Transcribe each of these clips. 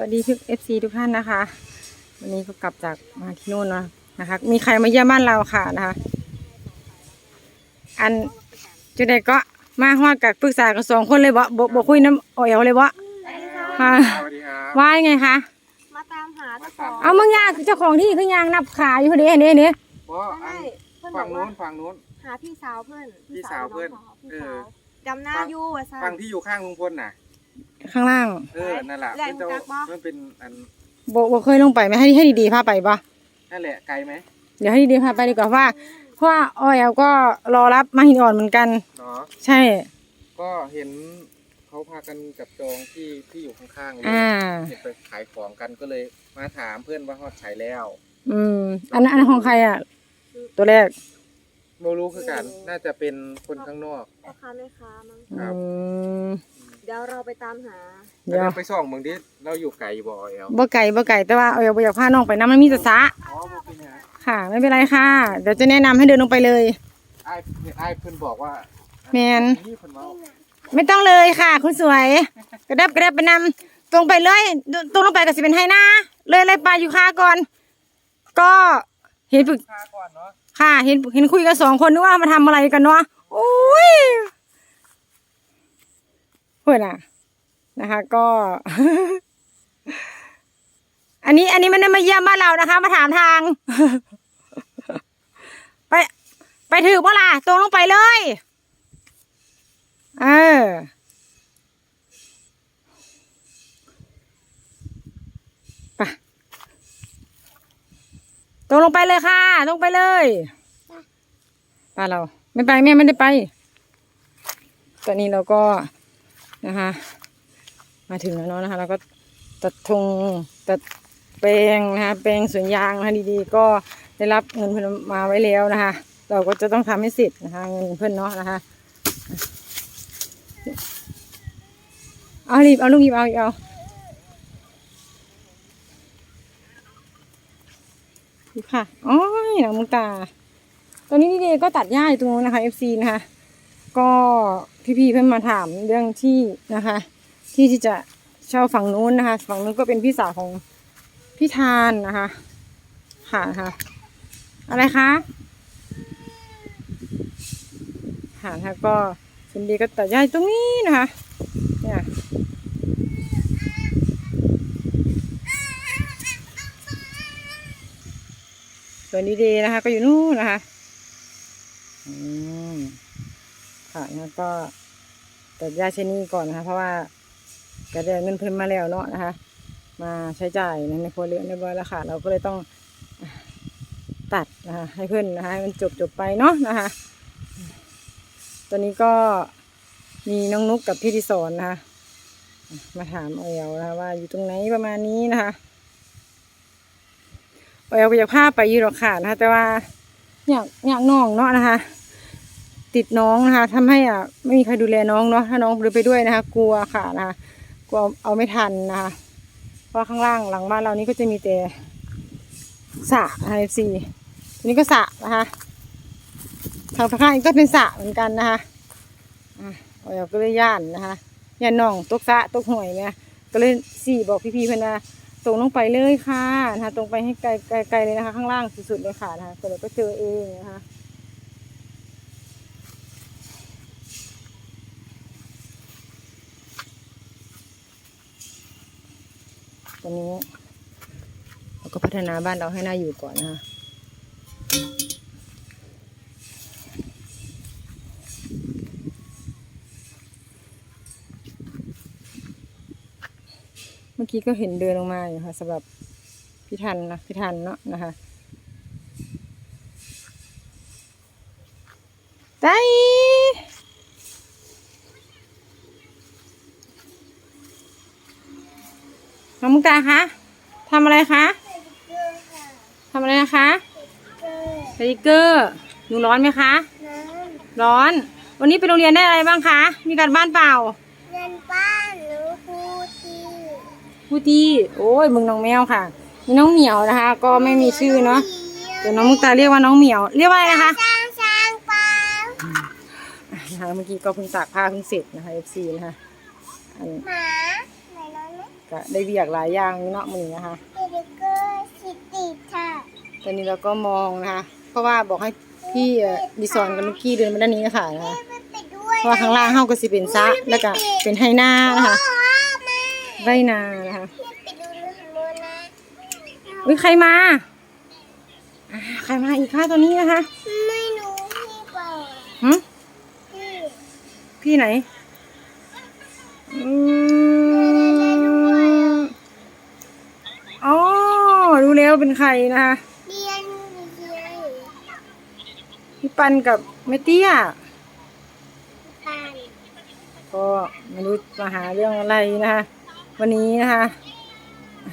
วัสดีทุกเอฟซีทุกท่านนะคะ วันนี้ก็กลับจากมาที่นู่นเนาะนะคะ มีใครมาเยี่ยมบ้านเราค่ะนะคะ อันจุดใดก็มาฮอดกับปรึกษากับสองคนเลยบ่บ่บ่คุยน้ำอ๋อยเลยบ่ค่ะสวัสดีครับว่ายังไงคะมาตามหาเจ้าของเอามึงยางเจ้าของที่คือยางนับขาอยู่พอดีเห็นเด้เห็นเด้เพราะอัใช่นเพื่อนบฝั่องกนู้ว่านฝั่งนู้น หาพี่สาวเพื่อนพี่สาวเพื่อนน้งสาวพี่เอสาอวจำหน้าอยู่ว่าซ่าฝั่งที่อยู่ข้างลุงพลน่ะ ข้างล่างเออนั่นแหละแหล่งมันจะจักบ่มันเป็นอันบ่บ่เคยลงไปไหมให้ให้ดีๆพาไปบ่นั่นแหละไกลไหมเดี๋ยวให้ดีๆพาไปดีกว่าเพราะว่าเพราะว่าอ้อยเอาก็รอรับมาหินอ่อนเหมือนกันเนาะใช่ ก็เห็นเขาพากันจับจองที่ที่อยู่ข้างๆเลยอ่า เห็นไปขายของกันก็เลยมาถามเพื่อนว่าฮอดขายแล้วอืม อันนั้นอันนั้นของใครอะ ตัวแรกโมรู้คือกันน่าจะเป็นคนข้างนอก พ่อค้าแม่ค้ามั้งครับอืม เดี๋ยวเราไปตามหาเดี๋ยวไปส่องเมืองที่เราอยู่ไกลอยู่บ่อเอลบ่ไก่บ่ไก่แต่ว่าเอาอยากบ่อยากพาน้องไปน้ำมันมีแต่สระอ๋อบ่เป็นไงค่ะ ไม่เป็นไรค่ะ เดี๋ยวจะแนะนำให้เดินลงไปเลย ไอ้ไอ้เพื่อนบอกว่าแมน นี่เพื่อนเมาไม่ต้องเลยค่ะคุณสวย กระดับกระดับไปนำตรงไปเลยตรงลงไปก็สิเป็นไฮนาเลยเลยไปอยู่ค่าก่อน ก็เห็นฝึก พาก่อนเนาะ ค่ะเห็นเห็นคุยกันสองคนนึกว่ามาทำอะไรกันเนาะโอ้ย เพื่อนอะนะคะ ก็ อันนี้ อันนี้ไม่ได้มาเยี่ยมบ้านเรานะคะ มาถามทาง ไป ไปถือเปล่าตรงลงไปเลย เออไปตรงลงไปเลยค่ะ ลงไปเลยไป้าเรา ไม่ไปแม่ไม่ได้ไป ตอนนี้เราก็ นะคะ มาถึงแล้วเนาะนะคะ เราก็ตัดธงตัดแปลงนะคะแปลงสวนยางนะคะดีๆ ก็ได้รับเงินเพิ่นมาไว้แล้วนะคะ เราก็จะต้องทำให้เสร็จนะคะเงินเพื่อนเนาะนะคะเอารีบเอาลูกหยิบเอาเอาหยิบค่ะ อ๋อหนังมุงตา ตอนนี้ดีๆก็ตัดหญ้าอยู่ตรงนู้นนะคะ FC นะคะ ก็พี่ๆเพื่อนมาถามเรื่องที่นะคะ ที่ที่จะเช่าฝั่งนู้นนะคะ ฝั่งนู้นก็เป็นพี่สาวของพี่ทานนะคะ ค่ะค่ะ อะไรคะค่ะนะคะก็ส่วนดีก็ตัดหญ้าอยู่ตรงนี้นะคะเนี่ยส่วนดีๆนะคะ ก็อยู่นู่นนะคะ อืม ค่ะแล้วก็ตัดยาเชนีก่อนนะคะ เพราะว่าก็ได้เงินเพิ่มมาแล้วเนาะนะคะ มาใช้จ่ายในครัวเรือนเรียบร้อยแล้วค่ะ เราก็เลยต้องตัดนะคะให้เพื่อนนะคะให้มันจบจบไปเนาะนะคะ ตอนนี้ก็มีน้องนุกกับพี่ดิสอนนะคะ มาถามเอลนะคะว่าอยู่ตรงไหนประมาณนี้นะคะเอลไปจากภาไปอยูหรอกค่ะนะคะ แต่ว่าอยากอยากน้องเนาะนะคะ ติดน้องนะคะทำให้อะไม่มีใครดูแลน้องเนาะถ้าน้องเดินไปด้วยนะคะ กลัวค่ะนะคะกลัวเอาไม่ทันนะคะเพราะข้างล่างหลังบ้านเรานี้ก็จะมีแต่สระนะคะซีทีนี้ก็สระนะคะทางข้างอีกก็เป็นสระเหมือนกันนะคะอะเราก็เลยย่านนะคะย่านน้องตกสระตกห่วยเนี่ยก็เลยสี่บอกพี่ๆเพื่อนนะตรงลงไปเลยค่ะนะคะตรงไปให้ไกลไกลเลยนะคะ ข้างล่างสุดๆเลยค่ะนะคะก็เลยก็เจอเองนะคะ ตอนนี้เราก็พัฒนาบ้านเราให้น่าอยู่ก่อนนะคะเมื่อกี้ก็เห็นเดินลงมาอยู่ค่ะสำหรับพี่ทันนะพี่ทันเนาะนะคะได้ น้องมุกตาคะทำอะไรคะทำอะไรนะคะสติกเกอร์หนูร้อนไหมคะ ร้อน วันนี้ไปโรงเรียนได้อะไรบ้างคะ มีการบ้านเปล่าเรียนบ้านหรือครูตีพูดดีโอ้ยมึงน้องแมวค่ะ มีน้องเหมียวนะคะ ก็ไม่มีชื่อเนาะเดี๋ยวน้องมุกตาเรียกว่าน้องเหมียว เรียกว่าอะไรนะคะช้างช้างปลานะคะเมื่อกี้ก็เพิ่งตากผ้าเพิ่งเสร็จนะคะ FC นะคะอันหมา ก็ได้เวียกหลายอย่างอยู่เนาะมื้อนี้นะคะเด็กก็สิติค่ะตอนนี้เราก็มองนะคะ เพราะว่าบอกให้พี่เอ่อดิซอนกับลูกกี้เดินมาด้านนี้นะคะนะคะไม่ไปด้วยเพราะว่าข้างล่างเฮาก็สิเป็นซะแล้วก็เป็นไฮนานะคะพ่อมาไรนานะคะไม่ไปดูเรื่องโมนะอุ้ยใครมาอ่าใครมาอีกคะตอนนี้นะคะ ไม่รู้พี่บอกหึพี่พี่ไหนอืมอ๋อรู้ แล้วเป็นใครนะคะเรียนเรียนพี่ปันกับแม่เตี้ยปันก็ไม่รู้มาหาเรื่องอะไรนะคะวันนี้นะคะ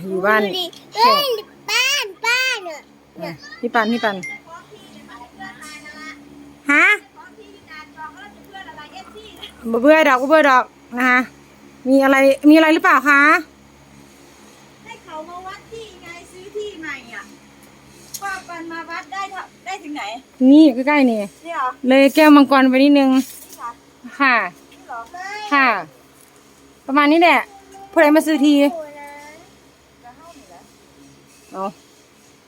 อยู่บ้านดูดิเฮ้ยบ้านบ้านอะอะพี่ปันพี่ปันฮะบ่เบื่อดอกบ่เบื่อดอกนะคะมีอะไรมีอะไรหรือเปล่าคะ ให้เขามาวัดที่ไงซื้อที่ใหม่อะป้าปันมาวัด ได้เท่าได้ถึงไหน นี่อยู่ใกล้ๆนี่ นี่เหรอ เลยแก้วมังกรไปนิดนึง นี่เหรอค่ะ นี่เหรอไม่ค่ะ ประมาณนี้แหละผู้ใดมาซื้อทีอยู่นะจะเข้าหนูแล้วเอา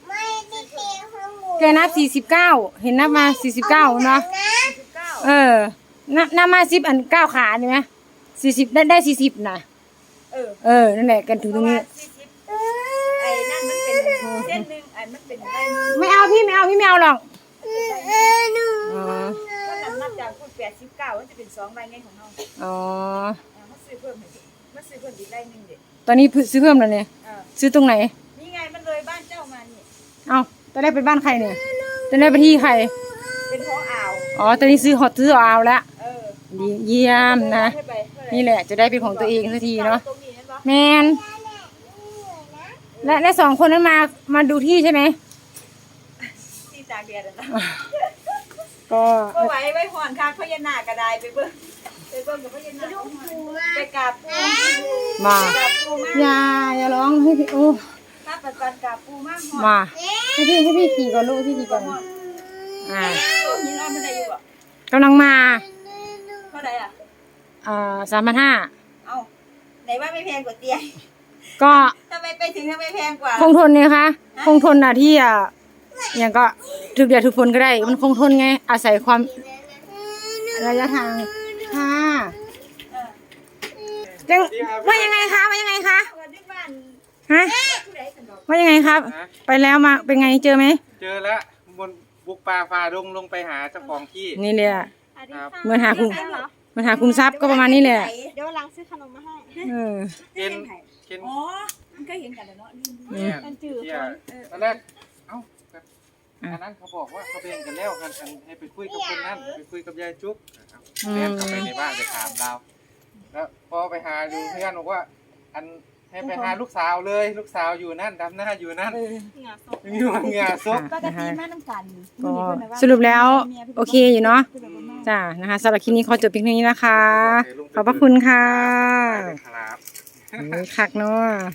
ไม่ได้เตะข้างบนแกนับสี่สิบเก้า เห็นนับมาสี่สิบเก้าเนาะนะสิบเก้าเออนับนับมาสิบอันเก้าขาใช่ไหมสี่สิบได้ได้สี่สิบนะเออเออ นั่นแหละกันถึงเพตรราะงว่านี้ สี่สิบไอ้นั่นมันเป็นเส้นหนึ่ง ไอ้มันเป็นได้หนึ่งไม่เอาพี่ไม่เอาพี่ไม่เอาหรอกเออเออหนูอ๋อก็นับนับจากคุณแปดสิบเก้ามันจะเป็นสองใบไงของเราอ๋ออ่ามาซื้อเพิ่มหน่อยสิมาซื้อเพิ่มอีกใบหนึ่งเด็ดตอนนี้ซื้อเพิ่มแล้วเนี่ยเออซื้อตรงไหน นี่ไงมันเลยบ้านเจ้ามานี่ เอาตอนแรกไปบ้านใครเนี่ยตอนแรกไปที่ใครเป็นของอ่าว อ๋อตอนนี้ซื้อฮอตซื้อเอาแล้วเออดีเยี่ยมนะ ให้ไปเท่าไหร่นี่แหละจะได้เป็นของตัวเองสักทีเนาะตรงนี้เห็นปะแมน และและสองคนนั้นมามาดูที่ใช่ไหมที่ตากแดดอะนะก็ก็ไหว้ไว้ห่อนคักพญานาคก็ได้ไปเบิ่งไปเบิ่งกับพญานาคไปกราบปูมากราบปูมากอย่าอย่าร้องให้พี่โอ้ถ้าปัจจุบันกราบปูมากห่อนมาให้พี่ให้พี่ขี่ก่อนลูกให้พี่ขี่ก่อนอ่าตัวนี้น้อยมันได้อยู่บ่กำลังมาเท่าไหร่อะอ่าสามพันห้าเอ้าไหนว่าไม่แพงกว่าเตียงก็ทำ ไมไปถึงทำไมแพงกว่าคงทนเนี่ยคะคงทนอะที่อะอย่างก็ถึกเดียวถึกฝนก็ได้ มันคงทนไง อาศัยความระยะทางค่ะเออจังว่ายังไงคะว่ายังไงคะวันที่บ้านฮะผู้ใดกันดอกว่ายังไงครับนะไปแล้วมาเป็นไงเจอไหมเจอแล้วบนบุกป่าฝ่าดงลงไปหาเจ้าของที่นี่เลยอะครับเหมือนหาคุมเหมือนหาคุมทรัพย์ก็ประมาณนี้แหละเดี๋ยววันหลังซื้อขนมมาให้เออเห็น เห็นอ๋อ มันก็เห็นกันแล้วเนาะลืมเนี่ยมันจืดที่อะตอนแรกเอ้าแบบอันนั้นเขาบอกว่าเขาแบ่งกันแล้วกันอันให้ไปคุยกับคนนั้นไปคุยกับยายจุ๊บเดินเข้าไปในบ้านไปถามเราแล้วพอไปหาดูเพื่อนบอกว่า อันให้ไปหาลูกสาวเลย ลูกสาวอยู่นั่นดำหน้าอยู่นั่นมีหัวเหงาซบปกติมาน้ำกันก็สรุปแล้วโอเคอยู่เนาะจ้านะคะสำหรับคลิปนี้ขอจบเพียงเท่านี้นะคะ ขอบพระคุณค่ะครับนี่ คักเนาะ